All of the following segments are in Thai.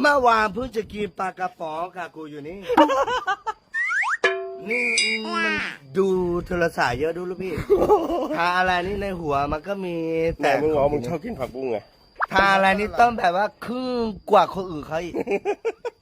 เมื่อวานเพิ่งจะกินปลากระป๋องค่ะกูอยู่นี่ นี่มันดูโทรศัพท์เยอะดูลูกพี่ทาอะไรนี่ในหัวมันก็มีแต่แต่มึงอ๋อมึงชอบกินผักบุ้งไงทาอะไรนี่ต้องแบบว่าครึ่งกว่าคนอื่นเขาอีก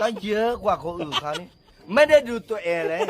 ต้องเยอะกว่าคนอื่นเขานี่ไม่ได้ดูตัวเองเลย